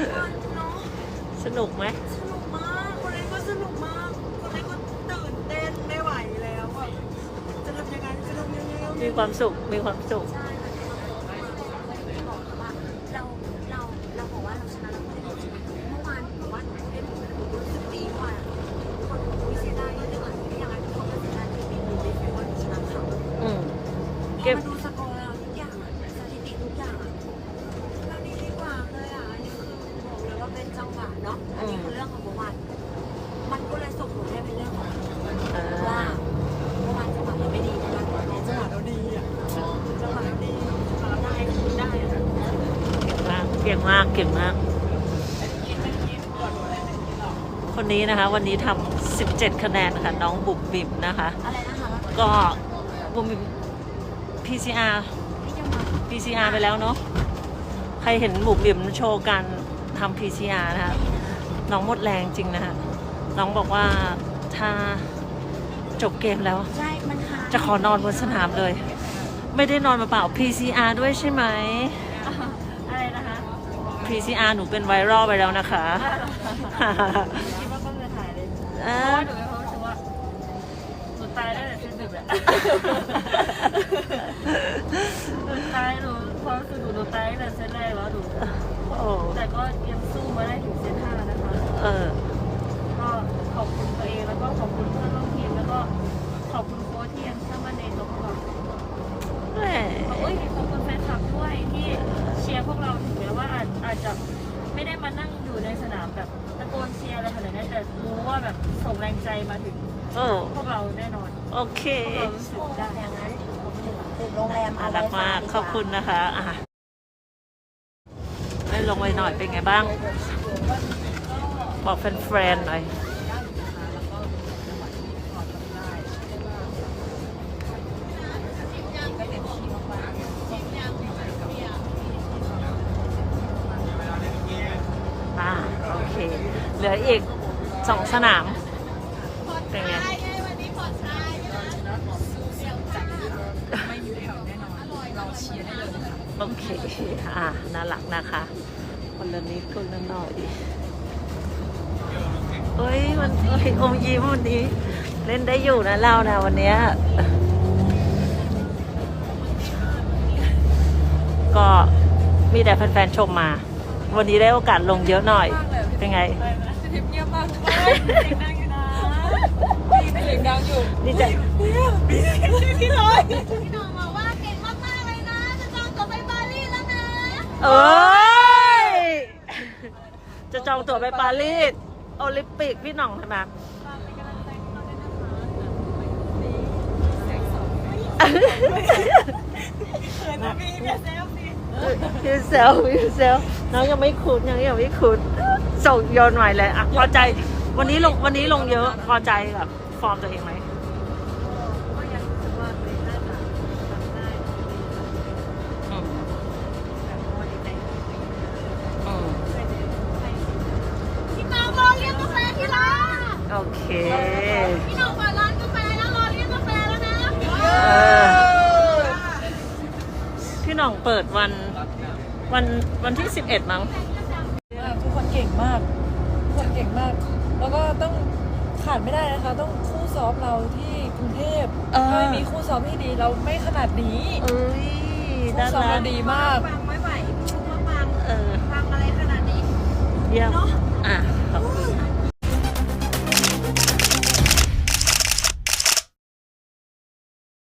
มันเนาะสนุกไหมสนุกมากคนเล่นก็สนุกมากคนเล่นก็ตื่นเต้นไม่ไหวแล้วอะจะทำยังไงจะทำยังไงมีความสุขมีความสุข ใช่ นาะอันนี้คือเรื่องของเมื่อวานมันก็เลยส่งผลให้เป็นเรื่องของเออว่าเมื่อวานจังหวะเราไม่ดีนะคะจังหวะเราดีอะจังหวะเราดีจังหวะเราได้คือได้อะเก่งมากเก่งมาก คนนี้นะคะ วันนี้ทำ17 คะแนนค่ะน้องบุ๋มบิ๋มนะคะ อะไรนะคะก็บุ๋มบิ๋ม PCR พี่จะมา PCR ไปแล้วเนาะใครเห็นบุ๋มบิ๋มโชว์การทำ PCR นะคะ น้องหมดแรงจริงนะคะน้องบอกว่าถ้าจบเกมแล้ว ใช่ มันหาจะขอนอนบนสนามเลย ไม่ได้นอนมาเปล่า PCR ด้วยใช่ไหม อะไรนะคะ PCR หนูเป็นไวรัลไปแล้วนะคะ คิดว่าต้องจะถ่ายเลยเอเพราะอว่าหนูมีความรู้สึกว่าหนูตายได้แต่เส้นดึกแหละหนูตายหนูความรู้สึกหนูหนูตายตั้งแต่เส้นแรกแล้วหนู โอ้ แต่ก็ยังสู้มาได้ถึงเส้นห้านะคะ เออ ก็ขอบคุณตัวเองแล้วก็ขอบคุณเพื่อนร่วมทีมแล้วก็ขอบคุณโค้ชที่ยังเชื่อมั่นในตัวพวกเราแหมเอ้ยขอบคุณแฟนคลับด้วยที่เชียร์พวกเราถึงแม้ว่าอาจอาจจะไม่ได้มานั่งอยู่ในสนามแบบตะโกนเชียร์อะไรขนาดนั้นแต่รู้ว่าแบบส่งแรงใจมาถึงโอ้พวกเราแน่นอนโอเคพวกเรารู้สึกได้อย่างนั้นถึงโรงแรมน่าเอารัไว้กมากขอบคุณนะคะ อะให้ลงไปหน่อยเป็นไงบ้าง บอกแฟนๆหน่อยอ่าโอเค เหลืออีกสองสนาม เป็นไงโอเค อ่าน่ารักนะคะ คนละนิดคนละหน่อย เฮ้ยมันเฮ้ยอมยิ้มวันนี้ เล่นได้อยู่นะเรานะวันเนี้ยก็มีแต่แฟนๆชมมา วันนี้ได้โอกาสลงเยอะหน่อย เป็นไงทิพเงียบมากเสียงดังอยู่นะเสียงดังอยู่ดีใจพี่น้อยพี่น้องบอกว่าเก่งมากๆเลยนะ จะจองตั๋วไปปารีสแล้วนะ เอ้ย จะจองตั๋วไปปารีส โอลิมปิกพี่หน่องใช่ไหมยูเซลยูเซลน้องยังไม่คุ้นยังยังไม่คุ้นส่งโยนใหม่เลยอะพอใจ วันนี้ลงวันนี้ลงเยอะพอใจกับฟอร์มตัวเองไหม โอเคพี่น้องเปิดร้านกาแฟแล้วรอเลี้ยงกาแฟแล้วนะเออพี่หน่องเปิดวันวันวันที่ 11 มั้งทุกคนเก่งมากทุกคนเก่งมาก แล้วก็ต้องขาดไม่ได้นะคะ ต้องคู่ซ้อมเราที่กรุงเทพเออถ้าไม่มีคู่ซ้อมที่ดีเราไม่ขนาดนี้เอ้ยคู่น่าซ้อมรัเรากดีมากฟังไม่ไหวพูดว่าฟังเออฟังอะไรขนาดนี้เยี่ยมเนาะอะ